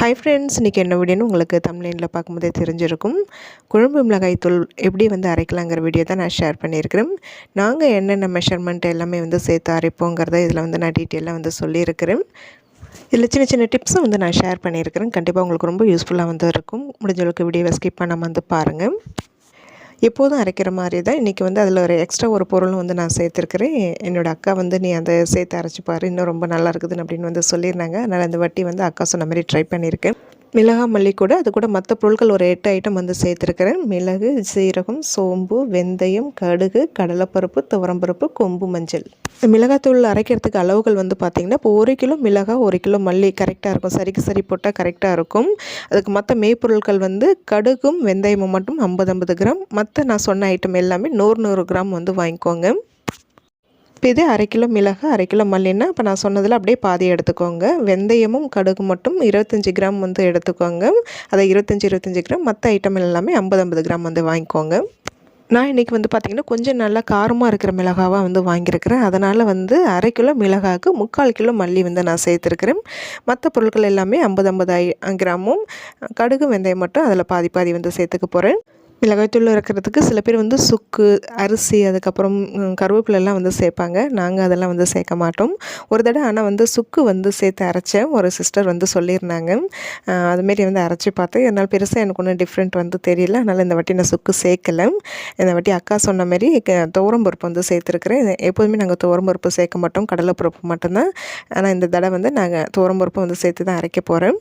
Hi friends இன்றைக்கி என்ன வீடியோன்னு உங்களுக்கு தமிழ்லைனில் பார்க்கும்போதே தெரிஞ்சிருக்கும். குழம்பு மிளகாய் தூள் எப்படி வந்து அரைக்கலாங்கிற வீடியோ தான் நான் ஷேர் பண்ணியிருக்கிறேன். நாங்கள் என்னென்ன மெஷர்மெண்ட் எல்லாமே வந்து சேர்த்து அரைப்போங்கிறத இதில் வந்து நான் டீட்டெயிலாக வந்து சொல்லியிருக்கிறேன். இதில் சின்ன சின்ன டிப்ஸும் வந்து நான் ஷேர் பண்ணியிருக்கிறேன். கண்டிப்பாக உங்களுக்கு ரொம்ப யூஸ்ஃபுல்லாக வந்து இருக்கும். முடிஞ்ச அளவுக்கு வீடியோவை ஸ்கிப் பண்ணாமல் வந்து பாருங்கள் எப்போதும் அரைக்கிற மாதிரி தான் இன்றைக்கி வந்து அதில் ஒரு எக்ஸ்ட்ரா ஒரு பொருளும் வந்து நான் சேர்த்துருக்கிறேன். என்னோடய அக்கா வந்து நீ அதை சேர்த்து அரைச்சி பாரு இன்னும் ரொம்ப நல்லா இருக்குதுன்னு அப்படின்னு வந்து சொல்லியிருந்தாங்க. அதனால் அந்த வட்டி வந்து அக்கா சொன்ன மாதிரி ட்ரை பண்ணியிருக்கேன். மிளகா மல்லி கூட அது கூட மற்ற பொருட்கள் ஒரு எட்டு ஐட்டம் வந்து சேர்த்துருக்கிறேன். மிளகு சீரகம் சோம்பு வெந்தயம் கடுகு கடலைப்பருப்பு துவரம்பருப்பு கொம்பு மஞ்சள். மிளகாத்தூள் அரைக்கிறதுக்கு அளவுகள் வந்து பார்த்திங்கன்னா இப்போ ஒரு கிலோ மிளகா ஒரு கிலோ மல்லி கரெக்டாக இருக்கும். சரிக்கு சரி போட்டால் கரெக்டாக இருக்கும். அதுக்கு மற்ற மெய்ப்பொருட்கள் வந்து கடுகும் வெந்தயமும் மட்டும் ஐம்பது ஐம்பது கிராம். மற்ற நான் சொன்ன ஐட்டம் எல்லாமே நூறு நூறு கிராம் வந்து வாங்கிக்கோங்க. இப்போ இது அரை கிலோ மிளகு அரை கிலோ மல்லின்னா இப்போ நான் சொன்னதில் அப்படியே பாதி எடுத்துக்கோங்க. வெந்தயமும் கடுகு மட்டும் இருபத்தஞ்சி கிராம் வந்து எடுத்துக்கோங்க. அதை இருபத்தஞ்சி இருபத்தஞ்சி கிராம் மற்ற ஐட்டம் எல்லாமே ஐம்பது ஐம்பது கிராம் வந்து வாங்கிக்கோங்க. நான் இன்றைக்கி வந்து பார்த்திங்கன்னா கொஞ்சம் நல்லா காரமாக இருக்கிற மிளகாவாக வந்து வாங்கியிருக்கிறேன். அதனால் வந்து அரை கிலோ மிளகாவுக்கு முக்கால் கிலோ மல்லி வந்து நான் சேர்த்துருக்கிறேன். மற்ற பொருட்கள் எல்லாமே ஐம்பது ஐம்பது கிராமும். கடுகு வெந்தயம் மட்டும் அதில் பாதி பாதி வந்து சேர்த்துக்க போகிறேன் மிளகாய்த்தூள் இருக்கிறதுக்கு சில பேர் வந்து சுக்கு அரிசி அதுக்கப்புறம் கருவேப்பிலெல்லாம் வந்து சேர்ப்பாங்க. நாங்கள் அதெல்லாம் வந்து சேர்க்க மாட்டோம். ஒரு தடவை ஆனால் வந்து சுக்கு வந்து சேர்த்து அரைச்சேன். ஒரு சிஸ்டர் வந்து சொல்லியிருந்தாங்க. அதுமாரி வந்து அரைச்சி பார்த்து என்னால் பெருசாக எனக்கு ஒன்றும் டிஃப்ரெண்ட் வந்து தெரியல. அதனால் இந்த வாட்டி நான் சுக்கு சேர்க்கலை. இந்த வாட்டி அக்கா சொன்ன மாரி துவரம் பருப்பு வந்து சேர்த்துருக்குறேன். எப்போதுமே நாங்கள் துவரம் பருப்பு சேர்க்க மாட்டோம். கடலை பருப்பு மட்டும்தான். ஆனால் இந்த தடவை வந்து நாங்கள் துவரம் பருப்பு வந்து சேர்த்து தான் அரைக்க போகிறேன்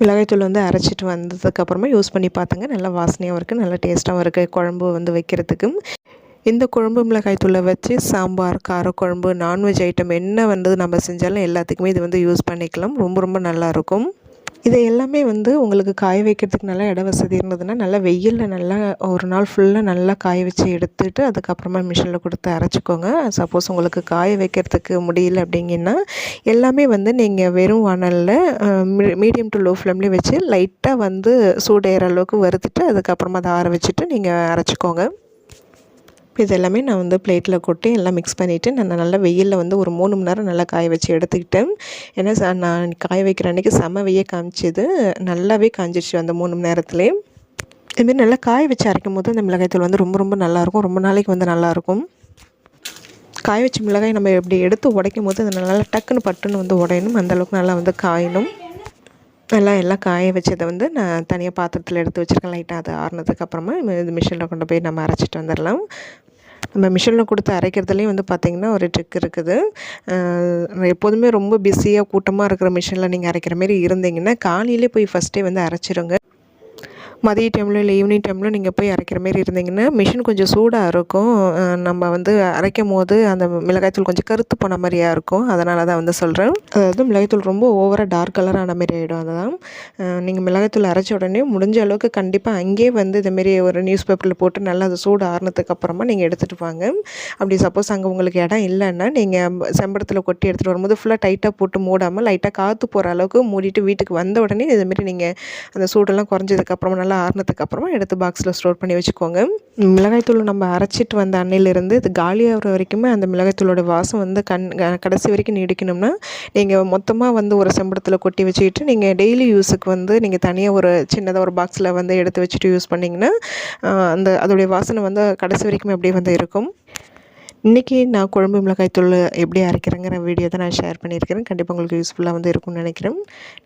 மிளகாய்த்தூள் வந்து அரைச்சிட்டு வந்ததுக்கப்புறமா யூஸ் பண்ணி பார்த்துங்க நல்லா வாசனையாகவும் இருக்குது நல்லா டேஸ்ட்டாகவும் இருக்குது குழம்பு வந்து வைக்கிறதுக்கு இந்த குழம்பு மிளகாய் தூளை வச்சு சாம்பார் காரக்குழம்பு நான்வெஜ் ஐட்டம் என்ன வந்து நம்ம செஞ்சாலும் எல்லாத்துக்குமே இது வந்து யூஸ் பண்ணிக்கலாம். ரொம்ப ரொம்ப நல்லாயிருக்கும் இதை எல்லாமே வந்து உங்களுக்கு காய வைக்கிறதுக்கு நல்லா இட வசதி இருந்ததுன்னா நல்லா வெயிலில் நல்லா ஒரு நாள் ஃபுல்லாக நல்லா காய வச்சு எடுத்துட்டு அதுக்கப்புறமா மிஷினில் கொடுத்து அரைச்சிக்கோங்க. சப்போஸ் உங்களுக்கு காய வைக்கிறதுக்கு முடியல அப்படிங்கன்னா எல்லாமே வந்து நீங்கள் வெறும் வானலில் மீடியம் டு லோ ஃப்ளேம்லேயே வச்சு லைட்டாக வந்து சூடேற அளவுக்கு வறுத்துட்டு அதுக்கப்புறமா அதை ஆற வச்சுட்டு நீங்கள் அரைச்சிக்கோங்க. இது எல்லாமே நான் வந்து பிளேட்டில் கொட்டி எல்லாம் மிக்ஸ் பண்ணிவிட்டு நான் நல்லா வெயிலில் வந்து ஒரு மூணு மணி நேரம் நல்லா காய வச்சு எடுத்துக்கிட்டேன். ஏன்னா நான் காய வைக்கிற அன்றைக்கி செம வெய்ய காமிச்சிது. நல்லாவே காஞ்சிடுச்சு அந்த மூணு மணி நேரத்துலேயே இதுமாரி நல்லா காய வச்சு அரைக்கும் போது அந்த மிளகாய்த்தூள் வந்து ரொம்ப ரொம்ப நல்லாயிருக்கும் ரொம்ப நாளைக்கு வந்து நல்லாயிருக்கும் காய வச்ச மிளகாய் நம்ம எப்படி எடுத்து உடைக்கும் போது அது நல்லா டக்குன்னு பட்டுன்னு வந்து உடையணும். அந்தளவுக்கு நல்லா வந்து காயணும். நல்லா எல்லாம் காய வச்சதை வந்து நான் தனியாக பாத்திரத்தில் எடுத்து வச்சுருக்கேன். லைட்டாக அது ஆறுனதுக்கப்புறமா இது மிஷினில் கொண்டு போய் நம்ம அரைச்சிட்டு வந்துடலாம். நம்ம மிஷினில் கொடுத்து அரைக்கிறதுலேயும் வந்து பார்த்திங்கன்னா ஒரு ட்ரிக் இருக்குது. எப்போதுமே ரொம்ப பிஸியாக கூட்டமாக இருக்கிற மிஷினில் நீங்கள் அரைக்கிற மாரி இருந்தீங்கன்னா காலையிலே போய் ஃபஸ்ட்டே வந்து அரைச்சிருங்க. மதிய டைமில் இல்லை ஈவினிங் டைமில் நீங்கள் போய் அரைக்கிற மாரி இருந்தீங்கன்னா மிஷின் கொஞ்சம் சூடாக இருக்கும். நம்ம வந்து அரைக்கும் போது அந்த மிளகாய்த்தூள் கொஞ்சம் கருத்து போன மாதிரியாக இருக்கும். அதனால தான் வந்து சொல்கிறேன் அதாவது மிளகாய்த்தூள் ரொம்ப ஓவராக டார்க் கலரான மாரி ஆகிடும் அதுதான். நீங்கள் மிளகாய்த்தூள் அரைச்ச உடனே முடிஞ்ச அளவுக்கு கண்டிப்பாக அங்கேயே வந்து இதுமாரி ஒரு நியூஸ் பேப்பரில் போட்டு நல்லா அது சூடு ஆறுனதுக்கு அப்புறமா நீங்கள் எடுத்துகிட்டு வாங்க. அப்படி சப்போஸ் அங்கே உங்களுக்கு இடம் இல்லைன்னா நீங்கள் செம்படத்தில் கொட்டி எடுத்துகிட்டு வரும்போது ஃபுல்லாக டைட்டாக போட்டு மூடாமல் லைட்டாக காற்று போகிற அளவுக்கு மூடிட்டு வீட்டுக்கு வந்த உடனே இதுமாரி நீங்கள் அந்த சூடெல்லாம் குறைஞ்சதுக்கப்புறமா நல்லா நல்லா ஆறுனதுக்கு அப்புறமா எடுத்து பாக்ஸில் ஸ்டோர் பண்ணி வச்சுக்கோங்க. மிளகாய்த்தூள் நம்ம அரைச்சிட்டு வந்த அன்னையிலேருந்து இது காலியாகிற வரைக்குமே அந்த மிளகாய்த்தூளோட வாசம் வந்து கண் கடைசி வரைக்கும் நீடிக்கணும்னா நீங்கள் மொத்தமாக வந்து ஒரு செம்படத்தில் கொட்டி வச்சுக்கிட்டு நீங்கள் டெய்லி யூஸுக்கு வந்து நீங்கள் தனியாக ஒரு சின்னதாக ஒரு பாக்ஸில் வந்து எடுத்து வச்சுட்டு யூஸ் பண்ணிங்கன்னா அந்த அதோடைய வாசனை வந்து கடைசி வரைக்குமே அப்படியே வந்து இருக்கும். இன்றைக்கி நான் குழம்பு மிளகாய் தூள் எப்படி அரைக்கிறேங்கிற வீடியோ தான் நான் ஷேர் பண்ணியிருக்கிறேன். கண்டிப்பாக உங்களுக்கு யூஸ்ஃபுல்லாக வந்து இருக்கும்னு நினைக்கிறேன்.